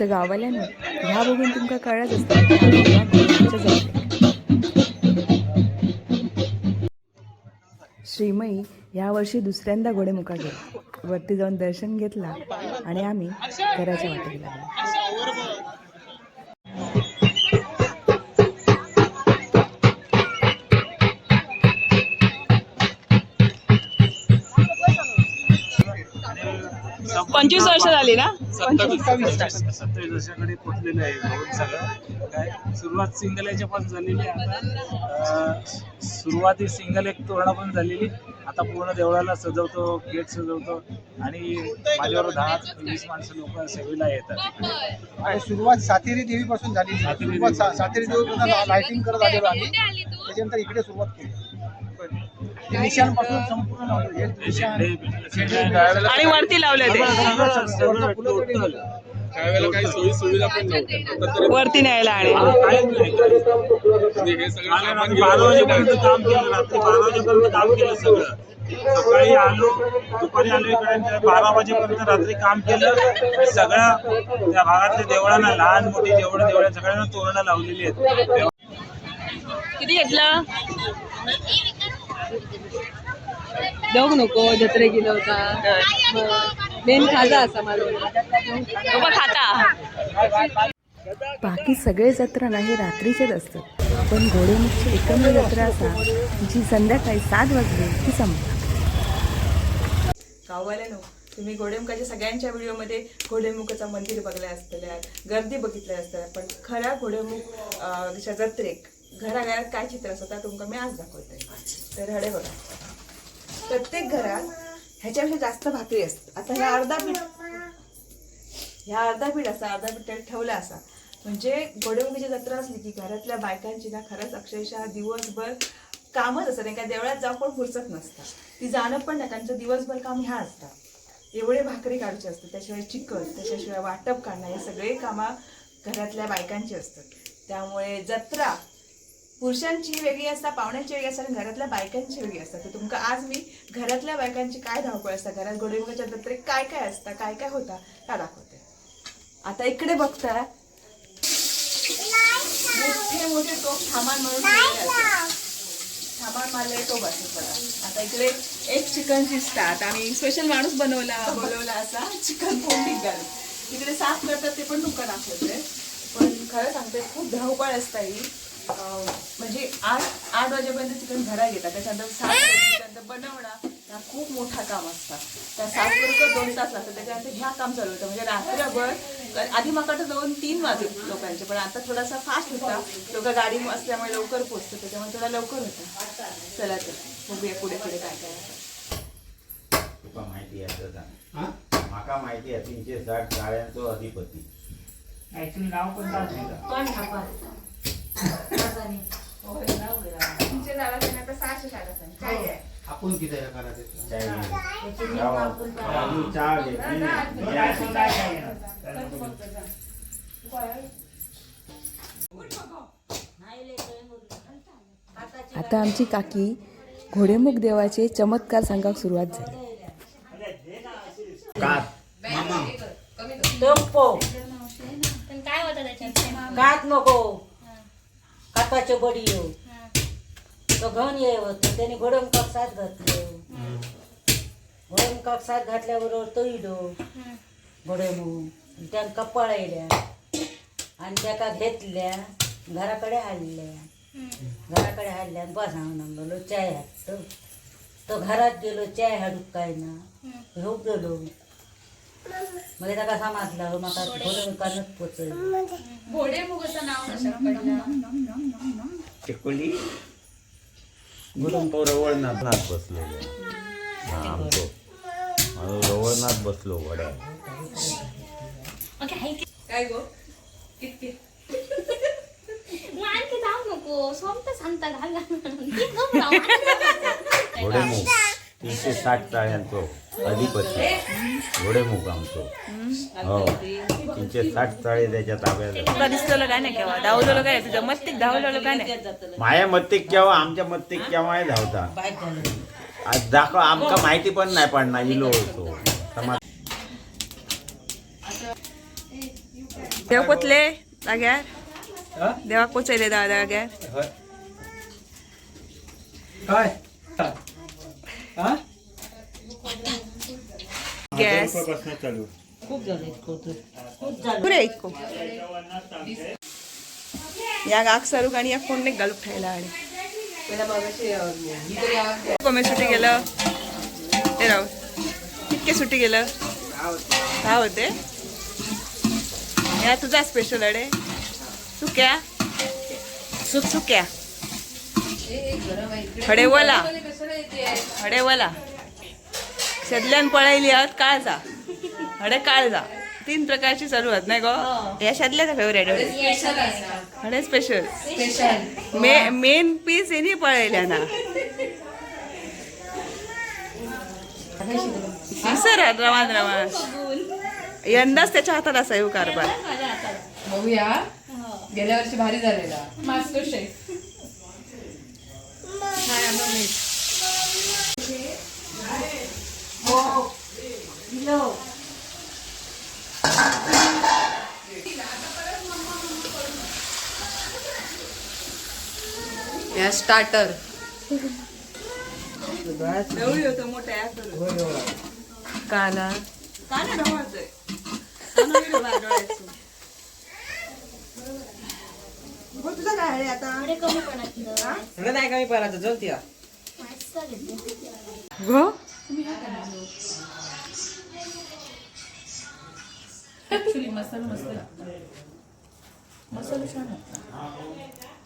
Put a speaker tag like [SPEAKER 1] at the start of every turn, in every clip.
[SPEAKER 1] तर गावाल्यानं ह्या बघून तुमका कळत असतं. ह्या श्रीमयी ह्या वर्षी दुसऱ्यांदा घोडेमुखा गेला. वरती जाऊन दर्शन घेतला आणि आम्ही घराच्या वाटेला लागलो
[SPEAKER 2] पंचवीस वर्ष झाली ना?
[SPEAKER 3] सत्तावीस. सत्तावीस वर्षाकडे पोचलेलं आहे सगळं. काय? सुरुवात सिंगल याच्या पण झालेली आहे. आता सुरुवाती सिंगल एक तोरणा पण झालेली. आता पूर्ण देवळाला सजवतो गेट सजवतो आणि माझ्यावर दहा वीस माणसं लोक सेवेला येतात.
[SPEAKER 4] आणि सुरुवात सातेरी देवी पासून झाली
[SPEAKER 3] सातेरी देवी.
[SPEAKER 4] सातेरी देवी पासून लाइटिंग करत आलेलो आम्ही. त्याच्यानंतर इकडे सुरुवात केली. संपूर्ण लावलं. निशाण
[SPEAKER 2] आणि वरती लावले ते.
[SPEAKER 3] सगळं सगळं टोटल.
[SPEAKER 5] त्यावेळेला काही सोयी सुविधा पण नव्हत्या. आता तर
[SPEAKER 2] वरती न्यायला आणि.
[SPEAKER 5] हे सगळं
[SPEAKER 3] बारा वाजेपर्यंत काम केलं रात्री बारा वाजेपर्यंत काम केलं सगळं. सकाळी आलो दुपारी आलो इकडे बारा वाजेपर्यंत रात्री काम केलं. सगळ्या त्या भागातल्या देवळांना लहान मोठी जेवढं देवळं आहेत, सगळ्यांना तोरणं लावलेली आहेत.
[SPEAKER 2] किती घेतलं? जाऊ नको जत्रे गेलो होता. मेन खाजा असा माझा. खाता.
[SPEAKER 1] बाकी सगळे जत्रा नाही रात्रीचेच असतात. पण घोडेमुखची एकमेव जत्रा असा जी संध्याकाळी सात वाजले की संपता.
[SPEAKER 6] गाववाल्यानो तुम्ही घोडेमुखाच्या सगळ्यांच्या व्हिडिओमध्ये घोडेमुखाचं मंदिर बघल्या असतल्या गर्दी बघितल्या असतल्या पण खऱ्या घोडेमुख च्या जत्रेक. घराघरात काय चित्र असतं त्या तुमका मी आज दाखवते. तर हडे बघा. प्रत्येक घरात ह्याच्यापेक्षा जास्त भाकरी असतात. आता ह्या अर्धा पीठ ह्या अर्धा पीठ असा अर्धा पीठ ठेवला असा. म्हणजे घोडेमुखीची जत्रा असली की घरातल्या बायकांची ना खरंच अक्षरशः दिवसभर कामच असतं नाही का देवळात जाऊ पण फुरसत नसतं ती जाणं पण नाही त्यांचं दिवसभर काम ह्या असतात. एवढे भाकरी काढूचे असतात. त्याशिवाय चिकन त्याच्याशिवाय वाटप काढणं हे सगळे कामं घरातल्या बायकांची असतात. त्यामुळे जत्रा पुरुषांची वेगळी असतात पाहुण्यांची वेगळी असतात आणि घरातल्या बायकांची वेगळी असतात तर तुमका आज मी घरातल्या बायकांची काय धावपळ असतात घरात गोडेमुखाच्या जत्रेत काय काय असतं काय काय होता त्या दाखवते. आता इकडे बघता. मोठे मोठे टोप सामान म्हणून. सामान मारले टोप असतात बघा. आता इकडे एक चिकन शिजतात आम्ही स्पेशल माणूस बनवला बोलवला असा. चिकन फोडणी घालून. तिकडे साफ करतात ते पण तुमका दाखवते. पण खरं सांगते खूप धावपळ असता ही. म्हणजे आठ आठ वाजेपर्यंत चिकन घरा घेतात. त्याच्यानंतर सात बनवणं हा खूप मोठा काम असतं. त्या सात पर्यंत दोन तास लागतात. त्याच्यानंतर ह्या काम चालू होतं. म्हणजे रात्रभर आधी माका तर दोन तीन वाजे लोकांचे. पण आता थोडासा फास्ट होता. लोक गाडी असल्यामुळे लवकर पोचतं त्याच्यामुळे थोडा लवकर होता. चला तर बघूया पुढे पुढे काय.
[SPEAKER 7] तुका माहिती आहे माका माहिती आहे तीनशे साठ गाड्यांचो अधिपती.
[SPEAKER 6] तुमच्या आता?
[SPEAKER 4] आपण किती
[SPEAKER 7] चहा
[SPEAKER 1] आमची काकी घोडेमुख देवाचे चमत्कार सांगाक सुरुवात झाली.
[SPEAKER 8] काय होतं त्याच्यात?
[SPEAKER 9] कात नको. काताचे बडियो तो घेऊन ये होतो. त्याने घोडम कक्षात घातलं. घोडम कक्षात घातल्याबरोबर तो इलो घोडेमू त्यान कपाळ येल्या. आणि त्याका घेतल्या. घराकडे हाडल्या घराकडे हाडल्या आणि बसा म्हणलो चाय हाडतो तो घरात गेलो. चाय हाडूक काय ना. घेऊक गेलो. मग ताका समजलं हो, म्हाका घोडम कानच पोचय
[SPEAKER 8] घोडेमुखाचं नाव कशाला पडलं
[SPEAKER 7] चिकोली? गुरुम बसलेलो. हा आमचो. माझो रवळनाथ बसलो
[SPEAKER 8] ऐक
[SPEAKER 6] काय गो? कितके?
[SPEAKER 8] आणखी जाऊ नको सोमत सांगता घाल ती
[SPEAKER 7] तीनशे साठ चाळ्यांचो अधिपती घोडेमुख आमचो. हो. तीनशे साठ चाळी त्याच्या ताब्यात.
[SPEAKER 2] दिसलेलं काय नाही केव्हा? धावलेलं काय? मस्तिक धावलेलं काय नाही?
[SPEAKER 7] माया मत्तिक केव्हा? आमच्या मत्तिक केव्हा धावता. आज दाखव आमका माहिती पण नाही पडणार इलो होतो समाज
[SPEAKER 6] देव पोचले जाग्यार? देवाक पोचयले दा जाग्यार?
[SPEAKER 4] काय? हा?
[SPEAKER 6] गॅस पुरे इतको. या गाक सरूक आणि या कोण घालूक ठेयला आणि. कमी सुटी गेलं. ते राहू कितके सुटी गेलं? हा होते. या तुझा स्पेशल अडे सुक्या. सुक सुक्या. हडे वला हडे वला शेदल्यान पळयली आहात काळजा हडे काळजा तीन प्रकारची चालू आहेत नाही गो? या शेदल्याचा फेवरेट हडे स्पेशल मे मेन पीस येणी पळयल्या ना. सर रवान रवान. यंदाच त्याच्या हातात असा येऊ कारभार.
[SPEAKER 2] बघूया. गेल्या वर्षी भारी झालेला. Master chef. या स्टार्टर
[SPEAKER 6] मोठ्या या करून. काला. तुझं काय आहे आता
[SPEAKER 4] नाही कमी पडायचं जलती
[SPEAKER 6] गो.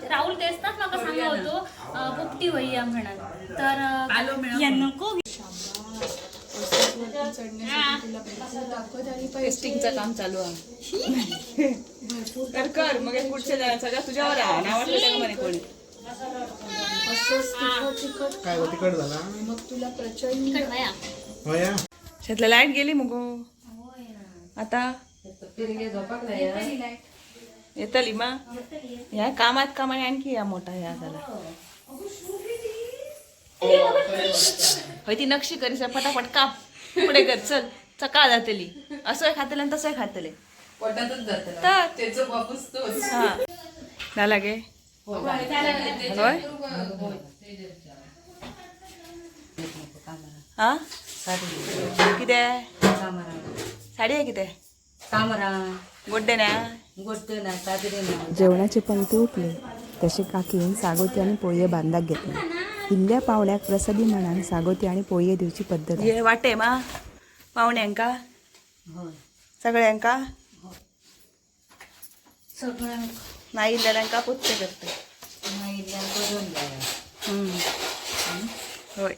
[SPEAKER 8] राहुल तेचताच म्हाका सांगा होतो अं, पोपटी वयया म्हणून. तर अं, या नको.
[SPEAKER 2] टेस्टिंगचं काम चालू आहे.
[SPEAKER 6] कर कर मग पुढच्या सगळं तुझ्यावर आहे. नाव वाटलं का म्हणे कोणी?
[SPEAKER 4] काय तिकड झाला?
[SPEAKER 8] तिखट वया.
[SPEAKER 4] होया
[SPEAKER 6] शेतला लाइट गेली मग आता येतली मा ह्या कामात कामाने आणखी या मोठा ह्या झाला. होय ती नक्षी करीस फटाफट काप. पुढे कर चल. सकाळ जातली. असं खातले आणि तसंही खातले. हा. झाला गे. होय हा?
[SPEAKER 9] साडी.
[SPEAKER 6] कितें साडी आहे कितें
[SPEAKER 9] कामरा.
[SPEAKER 6] गोड्डे ना.
[SPEAKER 9] ना ना.
[SPEAKER 1] जेवणाचे पंक्ती उठले. तसे काकीन सागोती आणि पोळये बांधाक घेतले. इल्ल्या पावड्याक प्रसादी म्हणान सागोती आणि पोळये दिवची पद्धत.
[SPEAKER 6] हे वाटे मा. पाहुण्यांका.
[SPEAKER 9] होय.
[SPEAKER 6] सगळ्यांका.
[SPEAKER 9] सगळ्यांक.
[SPEAKER 6] नाही पुत्ते करते. हम्म. होय.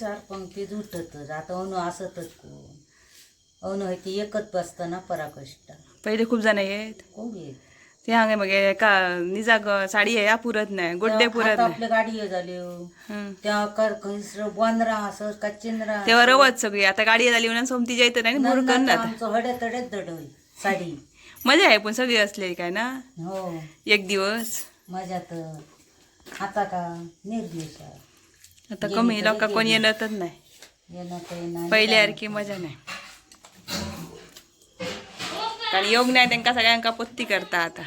[SPEAKER 9] चार पंक्ती उठतच आता अनु असतच कोण अनु आहे ती एकच बसताना पराकष्ट.
[SPEAKER 6] पहिले खूप जण येत ते हांगे मग का निजाक साडी आहे या पुरत नाही गोड्डे पुरत
[SPEAKER 9] आपल्या गाडी झाल्यो
[SPEAKER 6] हम्म.
[SPEAKER 9] त्या कर खंयसर बंदरा असं का चिंद्रा
[SPEAKER 6] तेव्हा रवत सगळी आता गाडी झाली म्हणून सोमती जायत नाही भूर
[SPEAKER 9] आमचं हडे तडेच दडय साडी.
[SPEAKER 6] मजा आहे पण सगळी असलेली काय ना?
[SPEAKER 9] हो.
[SPEAKER 6] एक दिवस.
[SPEAKER 9] मजा तर आता का निर्दिवसा
[SPEAKER 6] आता कमी लोक कोणी येणारच नाही. पहिल्यासारखी मजा नाही. कारण योग नाही त्यांका सगळ्यांका पत्ती करता आता.